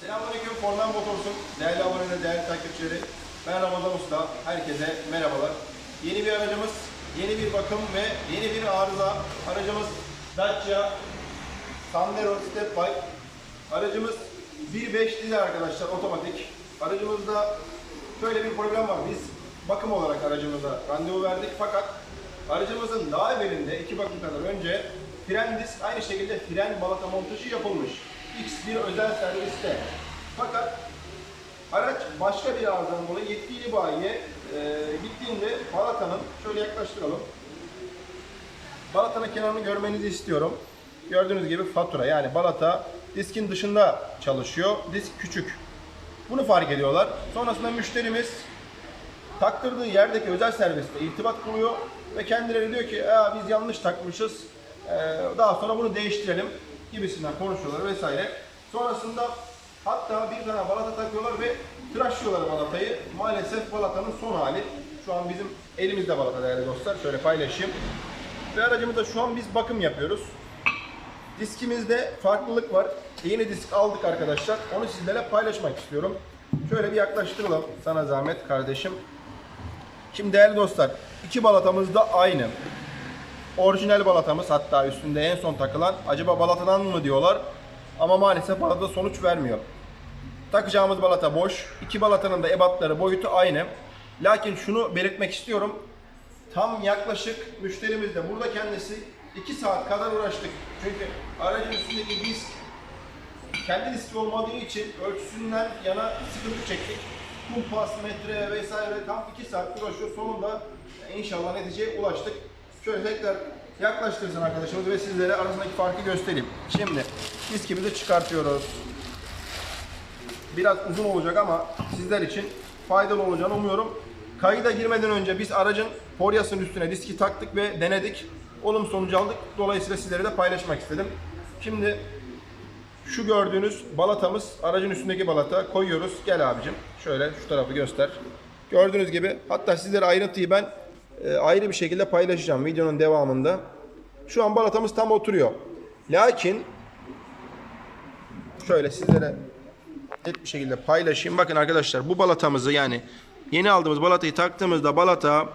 Selamünaleyküm Forlan Motors'un değerli aboneleri, değerli takipçileri. Ben Ramazan Usta. Herkese merhabalar. Yeni bir aracımız, yeni bir bakım ve yeni bir arıza. Aracımız Dacia Sandero Step Bike. Aracımız 1.5 dizel arkadaşlar otomatik. Aracımızda şöyle bir problem var. Biz bakım olarak aracımıza randevu verdik fakat aracımızın daha evvelinde iki bakım kadar önce fren disk aynı şekilde fren balata montajı yapılmış. X1 özel serviste. Fakat araç başka bir arızadan dolayı yetkili bayiye e, gittiğinde balatanın şöyle yaklaştıralım. Balatanın kenarını görmenizi istiyorum. Gördüğünüz gibi fatura yani balata diskin dışında çalışıyor. Disk küçük. Bunu fark ediyorlar. Sonrasında müşterimiz taktırdığı yerdeki özel serviste irtibat kuruyor ve kendileri diyor ki "Aa, biz yanlış takmışız. Ee, daha sonra bunu değiştirelim gibisinden konuşuyorlar vesaire. Sonrasında hatta bir tane balata takıyorlar ve tıraşlıyorlar balatayı. Maalesef balatanın son hali. Şu an bizim elimizde balata değerli dostlar. Şöyle paylaşayım. Ve aracımızda şu an biz bakım yapıyoruz. Diskimizde farklılık var. Yeni disk aldık arkadaşlar. Onu sizlerle paylaşmak istiyorum. Şöyle bir yaklaştıralım sana zahmet kardeşim. Şimdi değerli dostlar, iki balatamız da aynı. Orijinal balatamız hatta üstünde en son takılan. Acaba balatadan mı diyorlar? Ama maalesef balata sonuç vermiyor. Takacağımız balata boş. İki balatanın da ebatları, boyutu aynı. Lakin şunu belirtmek istiyorum. Tam yaklaşık müşterimiz de burada kendisi 2 saat kadar uğraştık. Çünkü aracın üstündeki disk kendi diski olmadığı için ölçüsünden yana sıkıntı çektik. Kumpas, metre vesaire tam 2 saat uğraşıyor. Sonunda inşallah neticeye ulaştık. Şöyle tekrar yaklaştırsın arkadaşımız ve sizlere arasındaki farkı göstereyim. Şimdi diskimizi çıkartıyoruz. Biraz uzun olacak ama sizler için faydalı olacağını umuyorum. Kayıda girmeden önce biz aracın poryasının üstüne diski taktık ve denedik. Olum sonucu aldık. Dolayısıyla sizlere de paylaşmak istedim. Şimdi şu gördüğünüz balatamız aracın üstündeki balata koyuyoruz. Gel abicim. Şöyle şu tarafı göster. Gördüğünüz gibi hatta sizlere ayrıntıyı ben ayrı bir şekilde paylaşacağım videonun devamında. Şu an balatamız tam oturuyor. Lakin şöyle sizlere net bir şekilde paylaşayım. Bakın arkadaşlar bu balatamızı yani yeni aldığımız balatayı taktığımızda balata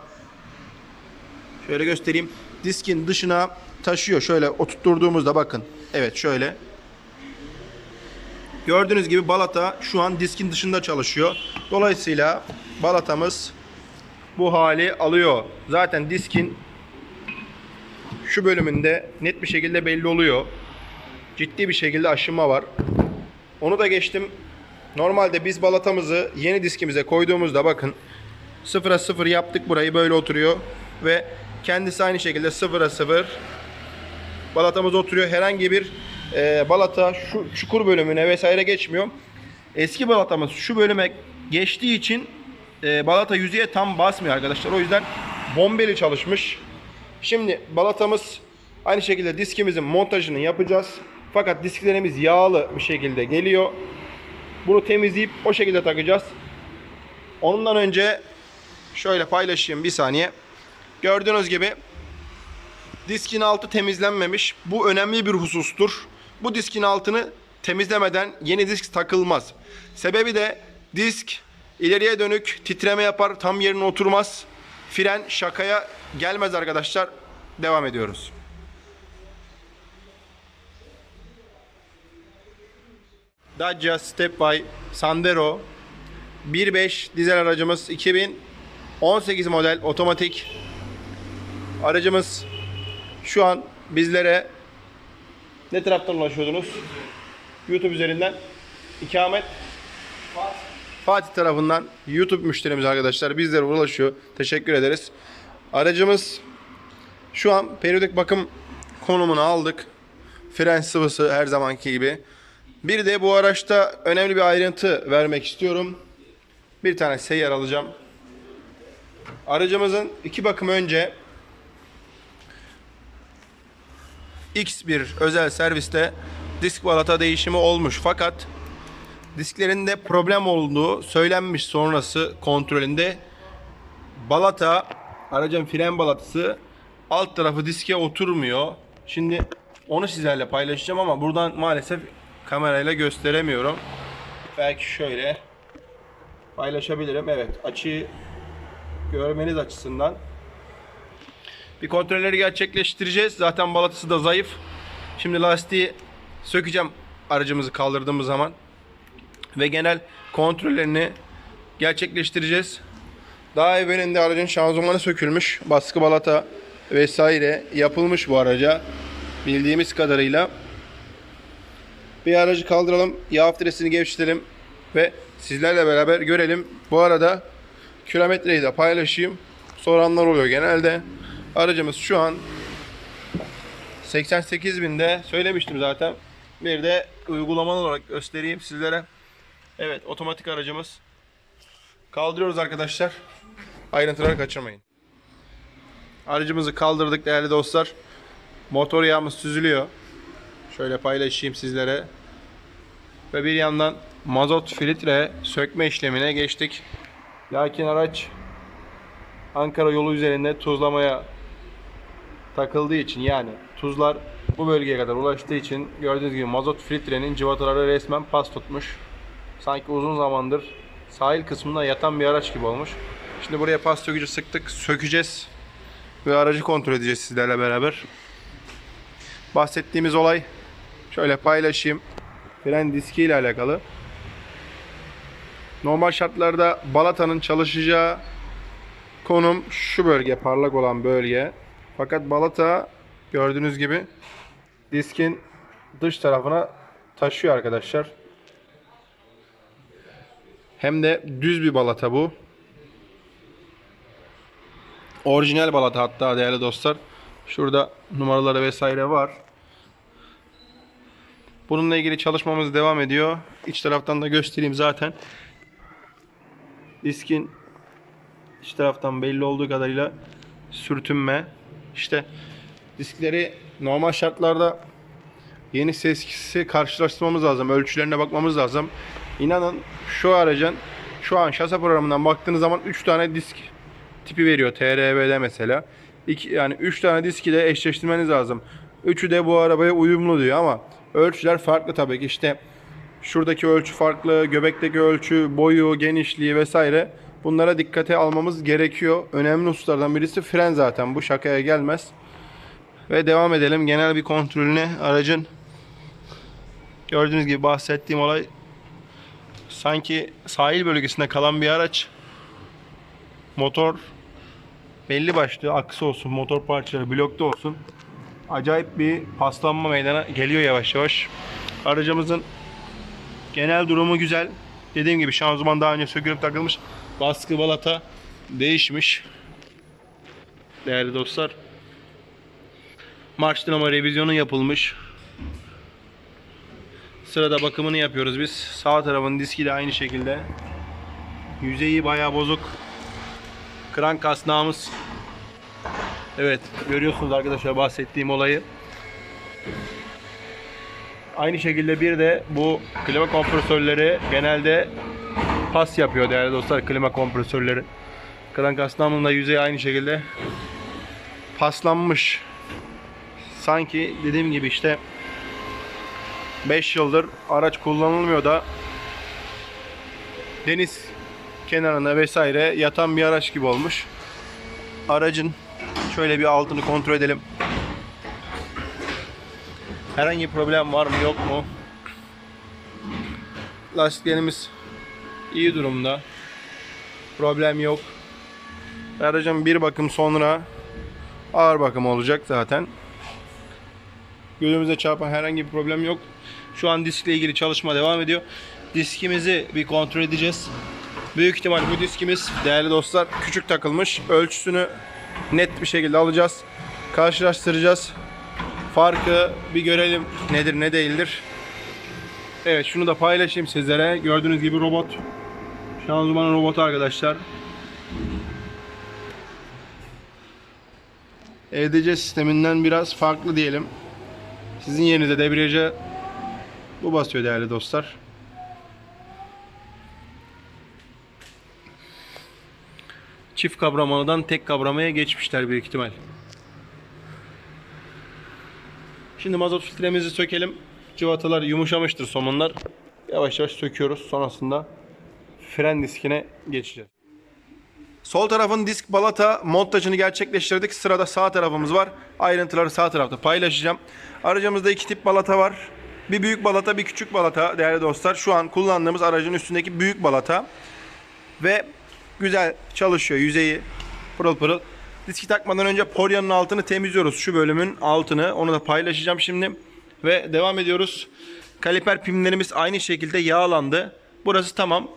şöyle göstereyim. Diskin dışına taşıyor. Şöyle oturtturduğumuzda bakın. Evet şöyle. Gördüğünüz gibi balata şu an diskin dışında çalışıyor. Dolayısıyla balatamız bu hali alıyor. Zaten diskin şu bölümünde net bir şekilde belli oluyor. Ciddi bir şekilde aşınma var. Onu da geçtim. Normalde biz balatamızı yeni diskimize koyduğumuzda bakın 0'a 0 yaptık burayı böyle oturuyor ve kendisi aynı şekilde 0'a 0 balatamız oturuyor. Herhangi bir e, balata şu çukur bölümüne vesaire geçmiyor. Eski balatamız şu bölüme geçtiği için e, balata yüzeye tam basmıyor arkadaşlar. O yüzden bombeli çalışmış. Şimdi balatamız aynı şekilde diskimizin montajını yapacağız. Fakat disklerimiz yağlı bir şekilde geliyor. Bunu temizleyip o şekilde takacağız. Ondan önce şöyle paylaşayım bir saniye. Gördüğünüz gibi diskin altı temizlenmemiş. Bu önemli bir husustur. Bu diskin altını temizlemeden yeni disk takılmaz. Sebebi de disk ileriye dönük titreme yapar, tam yerine oturmaz. Fren şakaya gelmez arkadaşlar. Devam ediyoruz. Dacia Step by Sandero 1.5 dizel aracımız 2018 model otomatik aracımız şu an bizlere ne taraftan ulaşıyordunuz? YouTube üzerinden ikamet Fatih tarafından YouTube müşterimiz arkadaşlar bizlere ulaşıyor. Teşekkür ederiz. Aracımız şu an periyodik bakım konumunu aldık. Fren sıvısı her zamanki gibi. Bir de bu araçta önemli bir ayrıntı vermek istiyorum. Bir tane seyyar alacağım. Aracımızın iki bakım önce X1 özel serviste disk balata değişimi olmuş. Fakat disklerinde problem olduğu söylenmiş sonrası kontrolünde balata aracın fren balatası alt tarafı diske oturmuyor. Şimdi onu sizlerle paylaşacağım ama buradan maalesef kamerayla gösteremiyorum. belki şöyle paylaşabilirim. Evet açıyı görmeniz açısından bir kontrolleri gerçekleştireceğiz. Zaten balatası da zayıf. Şimdi lastiği sökeceğim aracımızı kaldırdığımız zaman. Ve genel kontrollerini gerçekleştireceğiz. Daha evvelinde aracın şanzımanı sökülmüş. Baskı balata vesaire yapılmış bu araca. Bildiğimiz kadarıyla. Bir aracı kaldıralım. Yağ filtresini gevşetelim. Ve sizlerle beraber görelim. Bu arada kilometreyi de paylaşayım. Soranlar oluyor genelde. Aracımız şu an 88 binde söylemiştim zaten. Bir de uygulamalı olarak göstereyim sizlere. Evet otomatik aracımız. Kaldırıyoruz arkadaşlar. Ayrıntıları kaçırmayın. Aracımızı kaldırdık değerli dostlar. Motor yağımız süzülüyor. Şöyle paylaşayım sizlere. Ve bir yandan mazot filtre sökme işlemine geçtik. Lakin araç Ankara yolu üzerinde tuzlamaya takıldığı için yani tuzlar bu bölgeye kadar ulaştığı için gördüğünüz gibi mazot filtrenin cıvataları resmen pas tutmuş. Sanki uzun zamandır sahil kısmında yatan bir araç gibi olmuş. Şimdi buraya pas sökücü sıktık, sökeceğiz ve aracı kontrol edeceğiz sizlerle beraber. Bahsettiğimiz olay şöyle paylaşayım. Fren diski ile alakalı. Normal şartlarda balatanın çalışacağı konum şu bölge, parlak olan bölge. Fakat balata gördüğünüz gibi diskin dış tarafına taşıyor arkadaşlar. Hem de düz bir balata bu. Orijinal balata hatta değerli dostlar. Şurada numaraları vesaire var. Bununla ilgili çalışmamız devam ediyor. İç taraftan da göstereyim zaten. Diskin iç taraftan belli olduğu kadarıyla sürtünme. İşte diskleri normal şartlarda yeni seskisi karşılaştırmamız lazım. Ölçülerine bakmamız lazım. İnanın şu aracın şu an şase programından baktığınız zaman 3 tane disk tipi veriyor. TRV'de mesela. İki, yani 3 tane diski de eşleştirmeniz lazım. Üçü de bu arabaya uyumlu diyor ama ölçüler farklı tabii ki. İşte şuradaki ölçü farklı, göbekteki ölçü, boyu, genişliği vesaire. Bunlara dikkate almamız gerekiyor. Önemli hususlardan birisi fren zaten. Bu şakaya gelmez. Ve devam edelim. Genel bir kontrolüne aracın gördüğünüz gibi bahsettiğim olay sanki sahil bölgesinde kalan bir araç. Motor belli başlı aksı olsun, motor parçaları blokta olsun. Acayip bir paslanma meydana geliyor yavaş yavaş. Aracımızın genel durumu güzel. Dediğim gibi şanzıman daha önce sökülüp takılmış. Baskı balata değişmiş. Değerli dostlar. Marş dinamo revizyonu yapılmış. Sırada bakımını yapıyoruz biz. Sağ tarafın diski de aynı şekilde. Yüzeyi bayağı bozuk. Krank kasnağımız. Evet görüyorsunuz arkadaşlar bahsettiğim olayı. Aynı şekilde bir de bu klima kompresörleri genelde pas yapıyor değerli dostlar klima kompresörleri. Krank kasnağımın da yüzeyi aynı şekilde paslanmış. Sanki dediğim gibi işte 5 yıldır araç kullanılmıyor da deniz kenarına vesaire yatan bir araç gibi olmuş. Aracın şöyle bir altını kontrol edelim. Herhangi bir problem var mı yok mu? Lastiklerimiz iyi durumda. Problem yok. Aracın bir bakım sonra ağır bakım olacak zaten. Gözümüze çarpan herhangi bir problem yok. Şu an diskle ilgili çalışma devam ediyor. Diskimizi bir kontrol edeceğiz. Büyük ihtimal bu diskimiz değerli dostlar küçük takılmış. Ölçüsünü net bir şekilde alacağız. Karşılaştıracağız. Farkı bir görelim nedir ne değildir. Evet şunu da paylaşayım sizlere. Gördüğünüz gibi robot. Şanzımanın robotu arkadaşlar. EDC sisteminden biraz farklı diyelim. Sizin yerinize debriyaja bu basıyor değerli dostlar. Çift kabramadan tek kabramaya geçmişler büyük ihtimal. Şimdi mazot filtremizi sökelim. Cıvatalar yumuşamıştır somunlar. yavaş yavaş söküyoruz. Sonrasında fren diskine geçeceğiz. Sol tarafın disk balata montajını gerçekleştirdik. Sırada sağ tarafımız var. Ayrıntıları sağ tarafta paylaşacağım. Aracımızda iki tip balata var. Bir büyük balata, bir küçük balata değerli dostlar. Şu an kullandığımız aracın üstündeki büyük balata. Ve güzel çalışıyor. Yüzeyi pırıl pırıl. Diski takmadan önce polyanın altını temizliyoruz. Şu bölümün altını. Onu da paylaşacağım şimdi. Ve devam ediyoruz. Kaliper pimlerimiz aynı şekilde yağlandı. Burası tamam.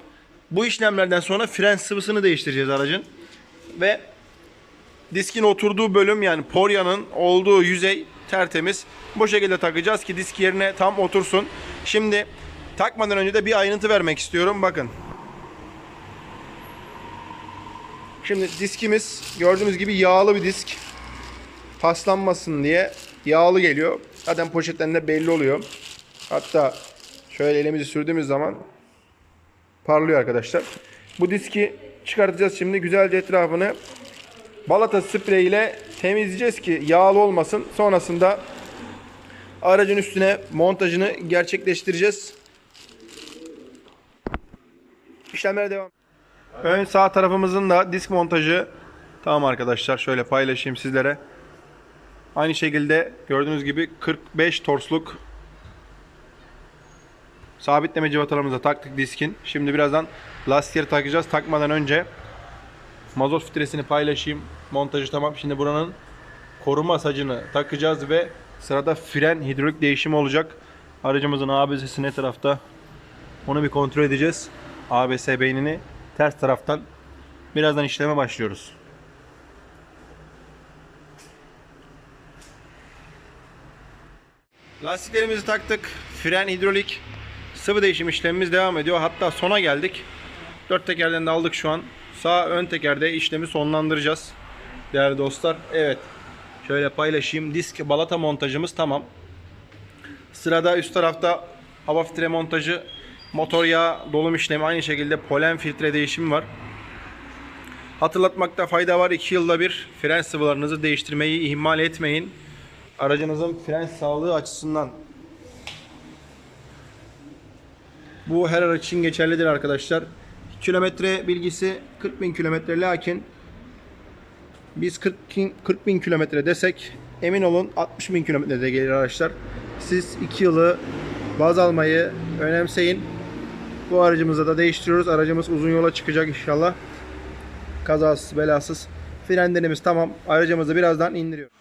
Bu işlemlerden sonra fren sıvısını değiştireceğiz aracın. Ve diskin oturduğu bölüm yani poryanın olduğu yüzey tertemiz. Bu şekilde takacağız ki disk yerine tam otursun. Şimdi takmadan önce de bir ayrıntı vermek istiyorum. Bakın. Şimdi diskimiz gördüğünüz gibi yağlı bir disk. Paslanmasın diye yağlı geliyor. Zaten poşetten de belli oluyor. Hatta şöyle elimizi sürdüğümüz zaman parlıyor arkadaşlar. Bu diski çıkartacağız şimdi. Güzelce etrafını balata sprey ile temizleyeceğiz ki yağlı olmasın. Sonrasında aracın üstüne montajını gerçekleştireceğiz. İşlemlere devam. Ön sağ tarafımızın da disk montajı tamam arkadaşlar. Şöyle paylaşayım sizlere. Aynı şekilde gördüğünüz gibi 45 torsluk sabitleme civatalarımıza taktık diskin. Şimdi birazdan lastikleri takacağız. Takmadan önce mazot filtresini paylaşayım. Montajı tamam. Şimdi buranın koruma sacını takacağız ve sırada fren hidrolik değişimi olacak. Aracımızın ABS'si ne tarafta? Onu bir kontrol edeceğiz. ABS beynini ters taraftan birazdan işleme başlıyoruz. Lastiklerimizi taktık. Fren hidrolik sıvı değişim işlemimiz devam ediyor. Hatta sona geldik. Dört tekerden de aldık şu an. Sağ ön tekerde işlemi sonlandıracağız. Değerli dostlar. Evet. Şöyle paylaşayım. Disk balata montajımız tamam. Sırada üst tarafta hava filtre montajı, motor yağı dolum işlemi aynı şekilde polen filtre değişimi var. Hatırlatmakta fayda var. 2 yılda bir fren sıvılarınızı değiştirmeyi ihmal etmeyin. Aracınızın fren sağlığı açısından bu her araç için geçerlidir arkadaşlar. Kilometre bilgisi 40 bin kilometre lakin biz 40, 40 bin kilometre desek emin olun 60 bin kilometrede gelir araçlar. Siz 2 yılı baz almayı önemseyin. Bu aracımızı da değiştiriyoruz. Aracımız uzun yola çıkacak inşallah. Kazasız belasız. Frenlerimiz tamam. Aracımızı birazdan indiriyoruz.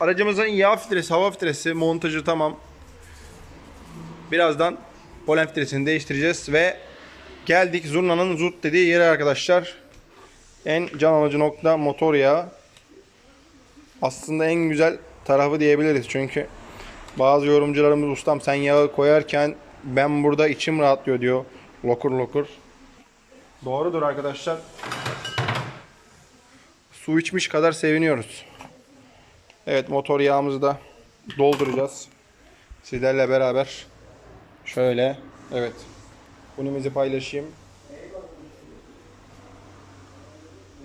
Aracımızın yağ filtresi, hava filtresi montajı tamam. Birazdan polen filtresini değiştireceğiz ve geldik zurnanın zurt dediği yere arkadaşlar. En can alıcı nokta motor yağı. Aslında en güzel tarafı diyebiliriz çünkü bazı yorumcularımız ustam sen yağı koyarken ben burada içim rahatlıyor diyor. Lokur lokur. Doğrudur arkadaşlar. Su içmiş kadar seviniyoruz. Evet motor yağımızı da dolduracağız. Sizlerle beraber şöyle evet unimizi paylaşayım.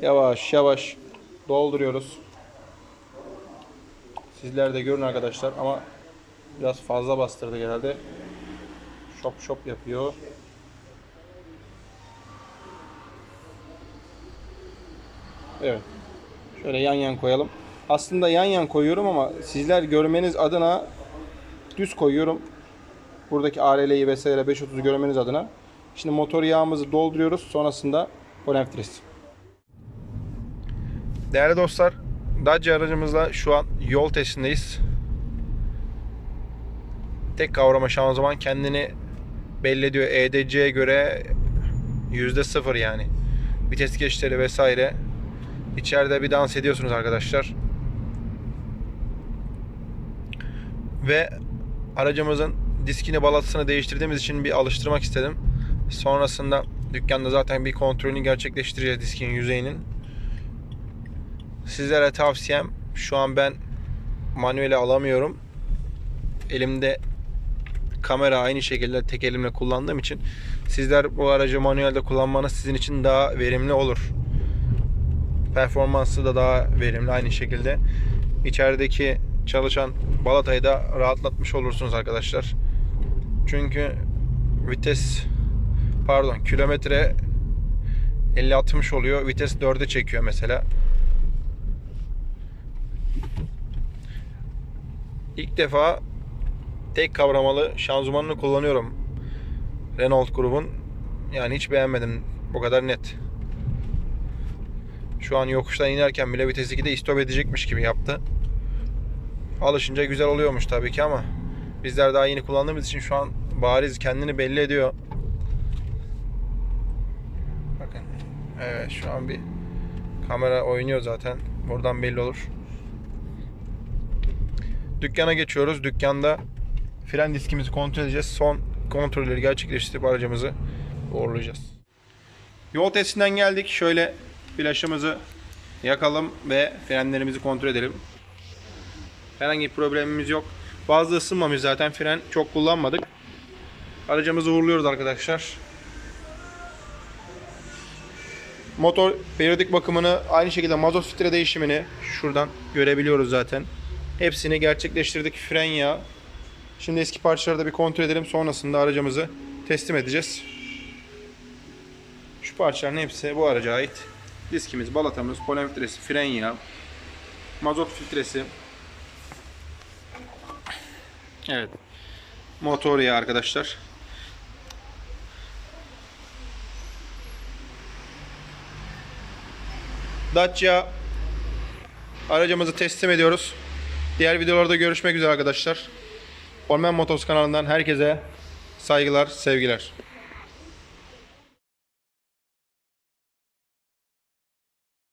Yavaş yavaş dolduruyoruz. Sizler de görün arkadaşlar ama biraz fazla bastırdı genelde. Şop şop yapıyor. Evet. Şöyle yan yan koyalım. Aslında yan yan koyuyorum ama sizler görmeniz adına düz koyuyorum. Buradaki ARL'yi vesaire 530'u görmeniz adına. Şimdi motor yağımızı dolduruyoruz. Sonrasında polen filtresi. Değerli dostlar, Dacia aracımızla şu an yol testindeyiz. Tek kavrama şanzıman kendini belli ediyor. EDC'ye göre %0 yani. Vites geçişleri vesaire. İçeride bir dans ediyorsunuz arkadaşlar. Ve aracımızın diskini balatasını değiştirdiğimiz için bir alıştırmak istedim. Sonrasında dükkanda zaten bir kontrolünü gerçekleştireceğiz diskin yüzeyinin. Sizlere tavsiyem şu an ben manuele alamıyorum. Elimde kamera aynı şekilde tek elimle kullandığım için sizler bu aracı manuelde kullanmanız sizin için daha verimli olur. Performansı da daha verimli aynı şekilde. İçerideki çalışan balatayı da rahatlatmış olursunuz arkadaşlar. Çünkü vites pardon kilometre 50-60 oluyor. Vites 4'e çekiyor mesela. İlk defa tek kavramalı şanzımanını kullanıyorum. Renault grubun. Yani hiç beğenmedim. Bu kadar net. Şu an yokuştan inerken bile vites 2'de istop edecekmiş gibi yaptı. Alışınca güzel oluyormuş tabii ki ama bizler daha yeni kullandığımız için şu an bariz kendini belli ediyor. Bakın. Evet şu an bir kamera oynuyor zaten. Buradan belli olur. Dükkana geçiyoruz. Dükkanda fren diskimizi kontrol edeceğiz. Son kontrolleri gerçekleştirip aracımızı uğurlayacağız. Yol testinden geldik. Şöyle flaşımızı yakalım ve frenlerimizi kontrol edelim. Herhangi bir problemimiz yok. Bazı ısınmamış zaten fren çok kullanmadık. Aracımızı uğurluyoruz arkadaşlar. Motor periyodik bakımını aynı şekilde mazot filtre değişimini şuradan görebiliyoruz zaten. Hepsini gerçekleştirdik. Fren yağı. Şimdi eski parçaları da bir kontrol edelim. Sonrasında aracımızı teslim edeceğiz. Şu parçaların hepsi bu araca ait. Diskimiz, balatamız, polen filtresi, fren yağı, mazot filtresi. Evet. Motor yağı arkadaşlar. Dacia aracımızı teslim ediyoruz. Diğer videolarda görüşmek üzere arkadaşlar. Orman Motos kanalından herkese saygılar, sevgiler.